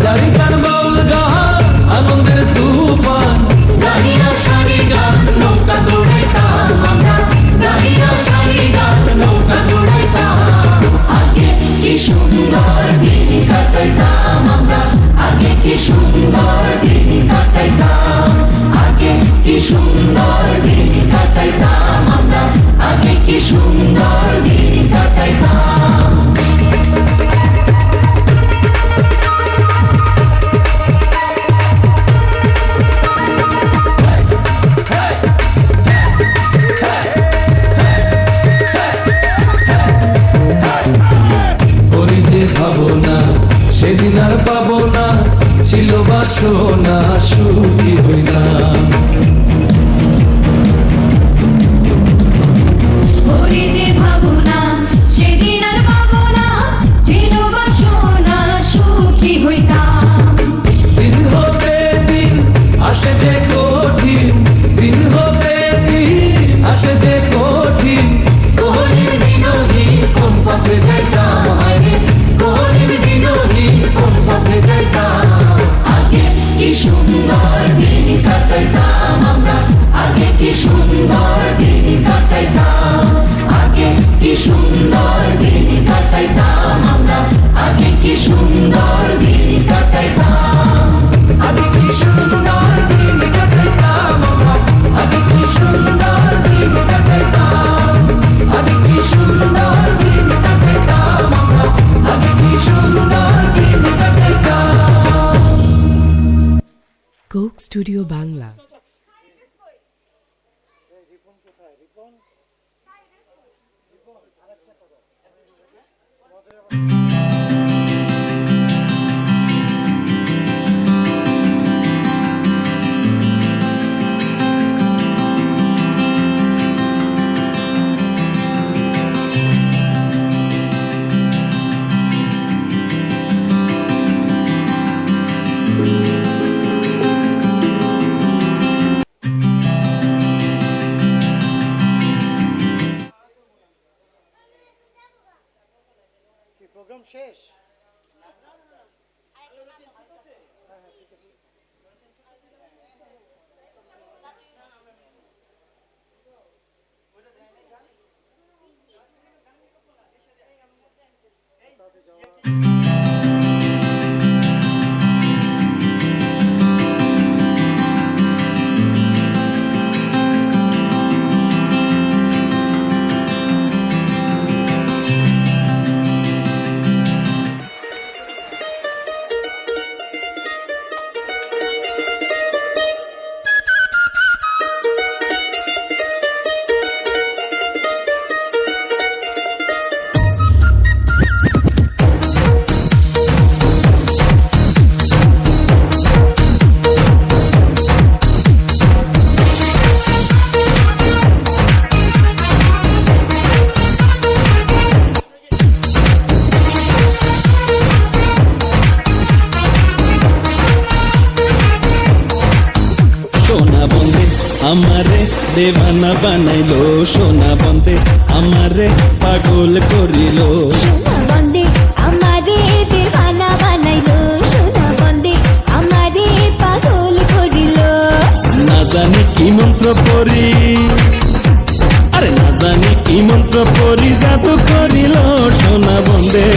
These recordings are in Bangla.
জারি গান বাউল গান, আনন্দের তুফান। গাহিয়া সারি গান, নৌকা দৌড়ে তান আমরা। গাহিয়া সারি গান, নৌকা দৌড়ে তান আগে কি সুন্দর দিন কাটাইতাম আমরা। আগে কি সুন্দর দিন কাটাইতাম। আগে কি সুন্দর দিন কাটাইতাম আমরা। আগে কি সুন্দর সোনা স্টুডিও বাংলা দেবানা বানাইলো সোনা বন্দে আমারে পাগল করিল। না কি মন্ত্র পড়ি আরে না জানি কি মন্ত্র পড়ি জাদু করিল সোনা বন্দে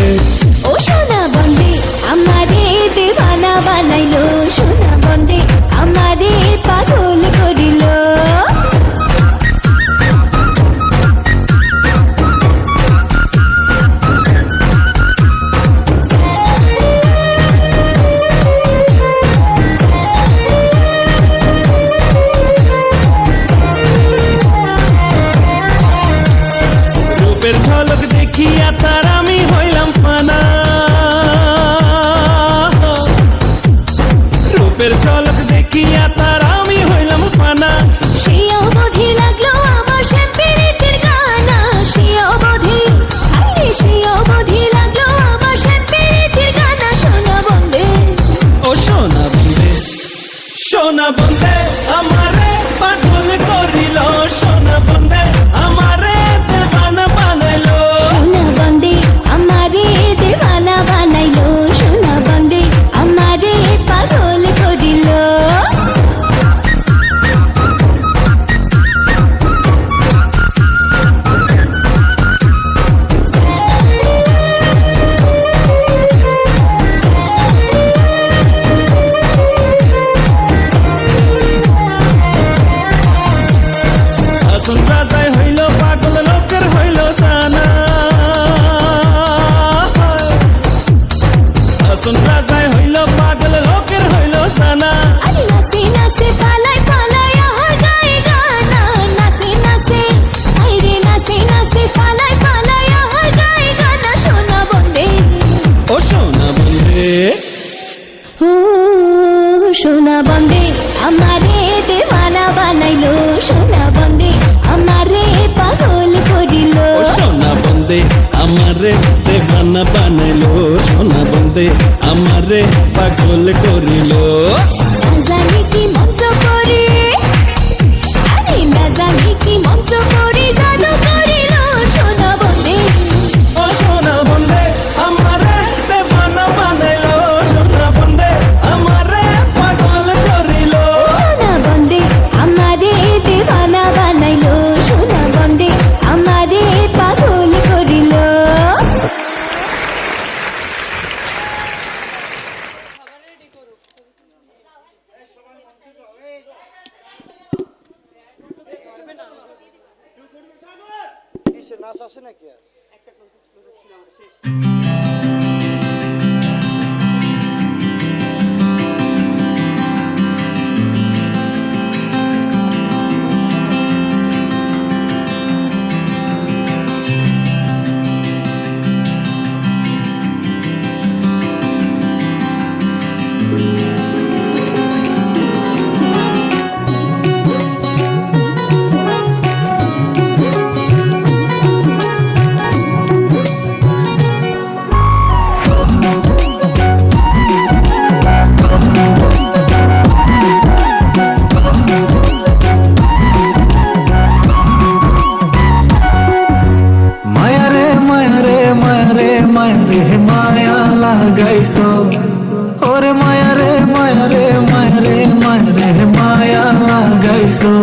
লাগাইছো,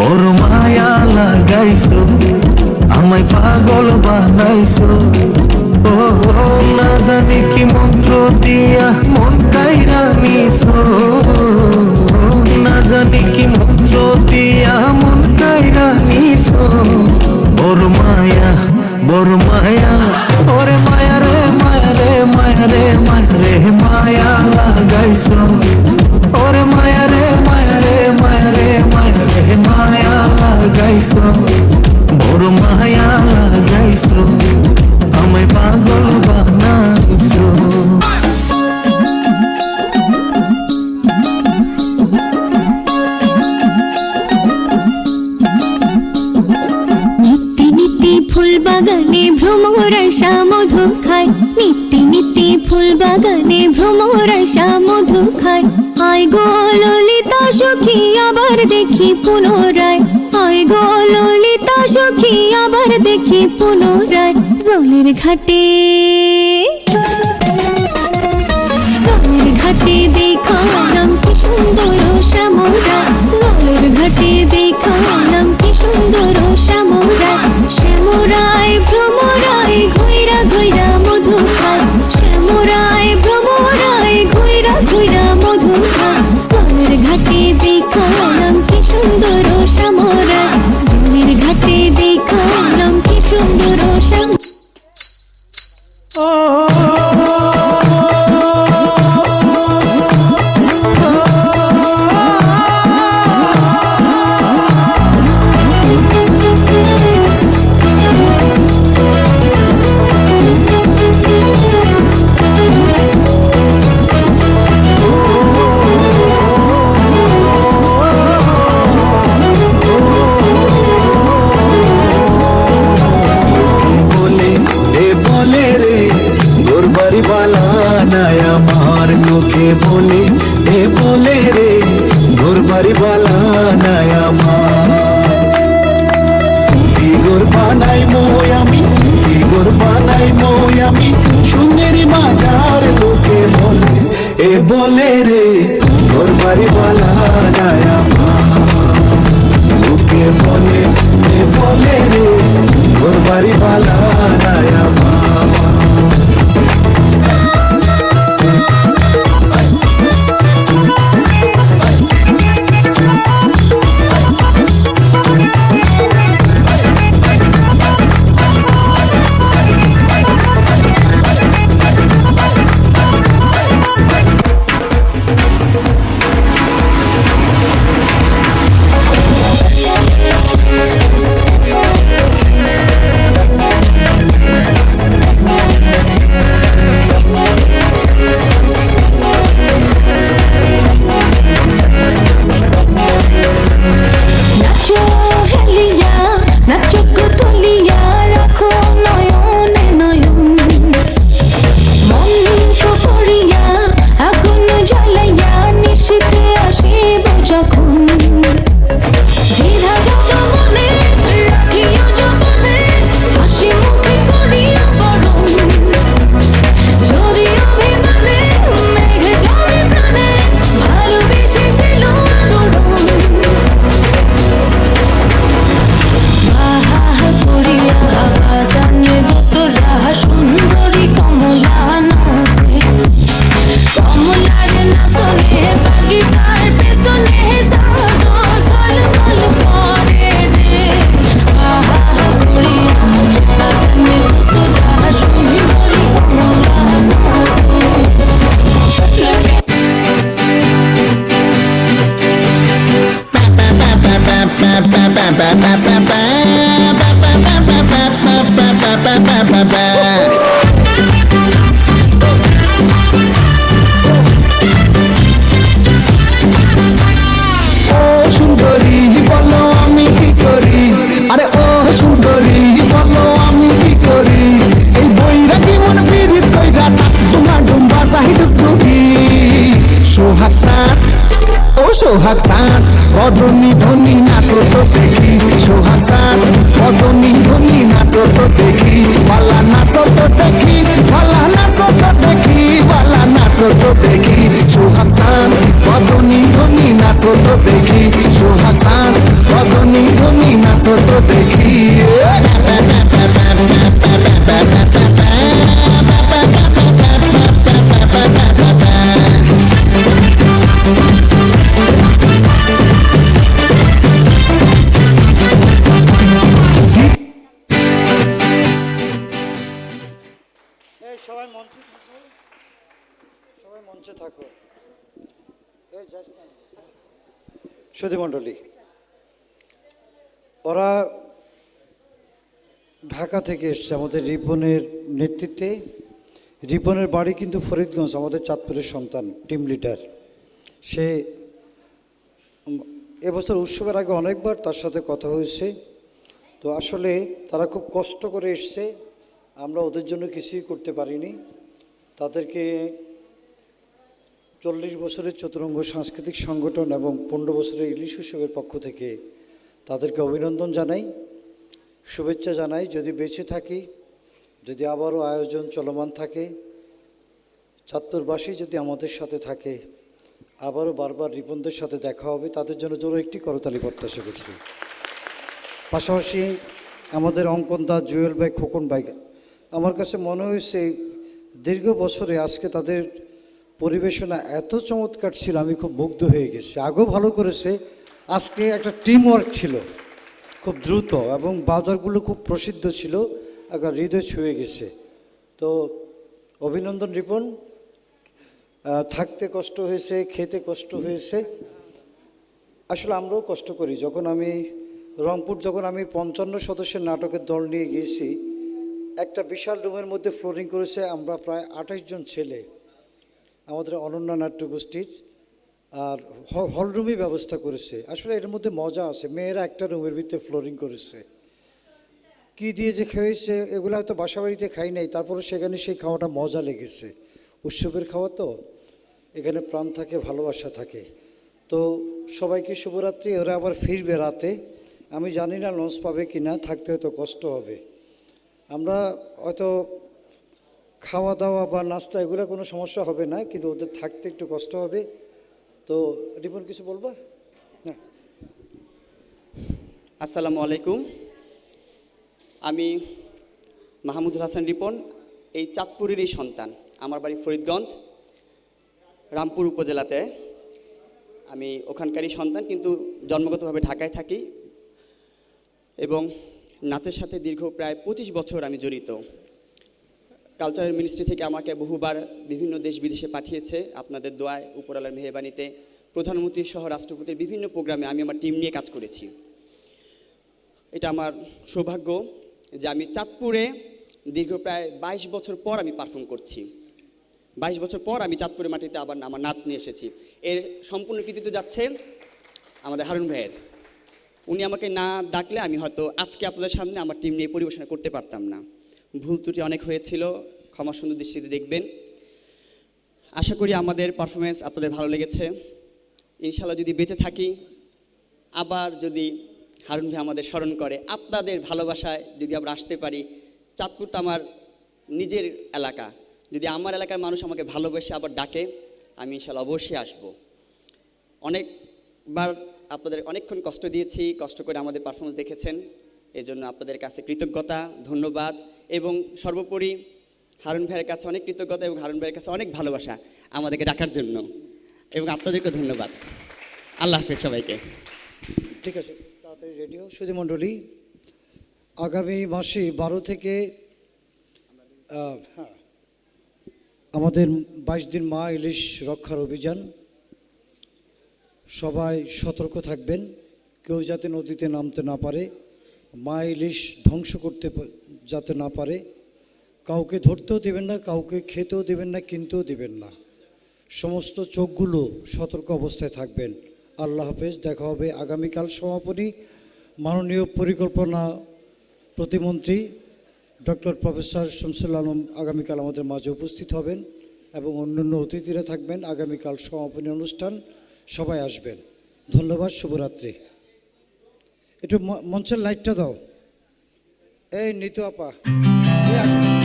বড় মায়া লাগাইছো, আমায় পাগল বানাইছো। ও না জানি কি মন্ত্র দিয়া মন কাইরা নিছো। না জানি কি মন্ত্র দিয়া মন কাইরা নিছো। বড় মায়া বড় মায়া, ওরে মায়া রে মায়া রে মায়া রে মায়া রে, মায়া লাগাইছো। ওরে মায়া রে, মায়া রে মায়া রে মায়া রে মায়া লাগাইছো বড় মায়া লাগাইছো আমায় পাগল বানাইছো ফুল বাগানে ভ্রমরাশা মধু খায়। নিত্যি নিত্যি ফুল বাগানে ভ্রমরাশা মধু খায়। আয় গো ললিতা সখী, আবার দেখি পুনরায়। আয় গো ললিতা সখী, আবার দেখি পুনরায়। জলের ঘাটে জলের ঘাটে দেখালাম কি সুন্দর শ্যামরা জলের ঘাটে দেখালাম কি সুন্দর বলে বলে রে ওর বাড়ি পালা ও তো দেখি সবাই মঞ্চে থাকো। সবাই মণ্ডলী ওরা ঢাকা থেকে এসছে আমাদের রিপনের নেতৃত্বে। রিপনের বাড়ি কিন্তু ফরিদগঞ্জ, আমাদের চাঁদপুরের সন্তান টিম লিডার সে এবছর উৎসবের আগে অনেকবার তার সাথে কথা হয়েছে। তো আসলে তারা খুব কষ্ট করে এসছে। আমরা ওদের জন্য কিছুই করতে পারিনি। তাদেরকে চল্লিশ বছরের চতুরঙ্গ সাংস্কৃতিক সংগঠন এবং পনেরো বছরের ইলিশ উৎসবের পক্ষ থেকে তাদেরকে অভিনন্দন জানাই, শুভেচ্ছা জানাই। যদি বেঁচে থাকি, যদি আবারও আয়োজন চলমান থাকে, চাঁদপুরবাসী যদি আমাদের সাথে থাকে, আবারও বারবার রিপনদের সাথে দেখা হবে, তাদের জন্য জোরো একটি করতালি প্রত্যাশা করছি। পাশাপাশি আমাদের অঙ্কনদা জুয়েল ভাই, খোকন ভাই, আমার কাছে মনে হয়েছে দীর্ঘ বছরে আজকে তাদের পরিবেশনা এত চমৎকার ছিল, আমি খুব মুগ্ধ হয়ে গেছি। আগেও ভালো করেছে আজকে একটা টিম ওয়ার্ক ছিল, খুব দ্রুত এবং বাজারগুলো খুব প্রসিদ্ধ ছিল, একবার হৃদয় ছুঁয়ে গেছে। তো অভিনন্দন রিপন থাকতে কষ্ট হয়েছে, খেতে কষ্ট হয়েছে। আসলে আমরাও কষ্ট করি। যখন আমি রংপুর, যখন আমি পঞ্চান্ন সদস্যের নাটকের দল নিয়ে গিয়েছি, একটা বিশাল রুমের মধ্যে ফ্লোরিং করেছে আমরা প্রায় আঠাশ জন ছেলে। আমাদের অনন্য নাট্য গোষ্ঠীর আর হ- হল রুমই ব্যবস্থা করেছে। আসলে এর মধ্যে মজা আছে। মেয়েরা একটা রুমের ভিতরে ফ্লোরিং করেছে। কি দিয়ে যে খেয়েছে, এগুলো হয়তো বাসা বাড়িতে খাই নাই। তারপরে সেখানে সেই খাওয়াটা মজা লেগেছে। উৎসবের খাওয়া তো, এখানে প্রাণ থাকে, ভালোবাসা থাকে। তো সবাইকে শুভরাত্রি। ওরা আবার ফিরবে রাতে। আমি জানি না লঞ্চ পাবে কি না থাকতে হয়তো কষ্ট হবে। আমরা হয়তো খাওয়া দাওয়া বা নাস্তা, এগুলো কোনো সমস্যা হবে না, কিন্তু ওদের থাকতে একটু কষ্ট হবে। তো রিপন, কিছু বলবা? না। আসসালামু আলাইকুম। আমি মাহমুদুল হাসান রিপন, এই চাঁদপুরেরই সন্তান। আমার বাড়ি ফরিদগঞ্জ, রামপুর উপজেলাতে। আমি ওখানকারই সন্তান, কিন্তু জন্মগতভাবে ঢাকায় থাকি এবং নাচের সাথে দীর্ঘ প্রায় পঁচিশ বছর আমি জড়িত। কালচারাল মিনিস্ট্রি থেকে আমাকে বহুবার বিভিন্ন দেশ বিদেশে পাঠিয়েছে আপনাদের দোয়ায় উপরালার মেহবানিতে প্রধানমন্ত্রী সহ রাষ্ট্রপতির বিভিন্ন প্রোগ্রামে আমি আমার টিম নিয়ে কাজ করেছি। এটা আমার সৌভাগ্য যে আমি চাঁদপুরে দীর্ঘ প্রায় বাইশ বছর পর আমি পারফর্ম করছি। বাইশ বছর পর আমি চাঁদপুরের মাটিতে আবার আমার নাচ নিয়ে এসেছি। এর সম্পূর্ণ কৃতিত্ব যাচ্ছে আমাদের হারুন ভাইয়ের। উনি আমাকে না ডাকলে আমি হয়তো আজকে আপনাদের সামনে আমার টিম নিয়ে পরিবেশনা করতে পারতাম না। ভুল ত্রুটি অনেক হয়েছিল, ক্ষমা সুন্দর দৃষ্টিতে দেখবেন। আশা করি আমাদের পারফরমেন্স আপনাদের ভালো লেগেছে। ইনশাল্লাহ যদি বেঁচে থাকি, আবার যদি হারুন ভাই আমাদের স্মরণ করে, আপনাদের ভালোবাসায় যদি আমরা আসতে পারি, চাঁদপুর তো আমার নিজের এলাকা। যদি আমার এলাকার মানুষ আমাকে ভালোবেসে আবার ডাকে, আমি ইনশাল্লাহ অবশ্যই আসব। অনেকবার আপনাদের অনেকক্ষণ কষ্ট দিয়েছি, কষ্ট করে আমাদের পারফরমেন্স দেখেছেন। এই জন্য আপনাদের কাছে কৃতজ্ঞতা, ধন্যবাদ। এবং সর্বোপরি হারুন ভাইয়ের কাছে অনেক কৃতজ্ঞতা এবং হারুন ভাইয়ের কাছে অনেক ভালোবাসা আমাদেরকে ডাকার জন্য। এবং আপনাদেরকে ধন্যবাদ। আল্লাহ হাফেজ সবাইকে। ঠিক আছে তাড়াতাড়ি রেডিও সুধী মণ্ডলী আগামী মাসে বারো থেকে হ্যাঁ, আমাদের বাইশ দিন মা ইলিশ রক্ষার অভিযান। সবাই সতর্ক থাকবেন কেউ যাতে নদীতে নামতে না পারে। মা ইলিশ ধ্বংস করতে যাতে না পারে, কাউকে ধরতেও দেবেন না, কাউকে খেতেও দেবেন না, কিনতেও দেবেন না। সমস্ত চোখগুলো সতর্ক অবস্থায় থাকবেন। আল্লাহ হাফেজ, দেখা হবে আগামীকাল সমাপনী মাননীয় পরিকল্পনা প্রতিমন্ত্রী ডক্টর প্রফেসর শামসুল আলম আগামীকাল আমাদের মাঝে উপস্থিত হবেন এবং অন্যান্য অতিথিরা থাকবেন। আগামীকাল সমাপনী অনুষ্ঠান সবাই আসবেন। ধন্যবাদ, শুভরাত্রি। একটু মঞ্চের লাইটটা দাও এই নিতু আপা আসুন।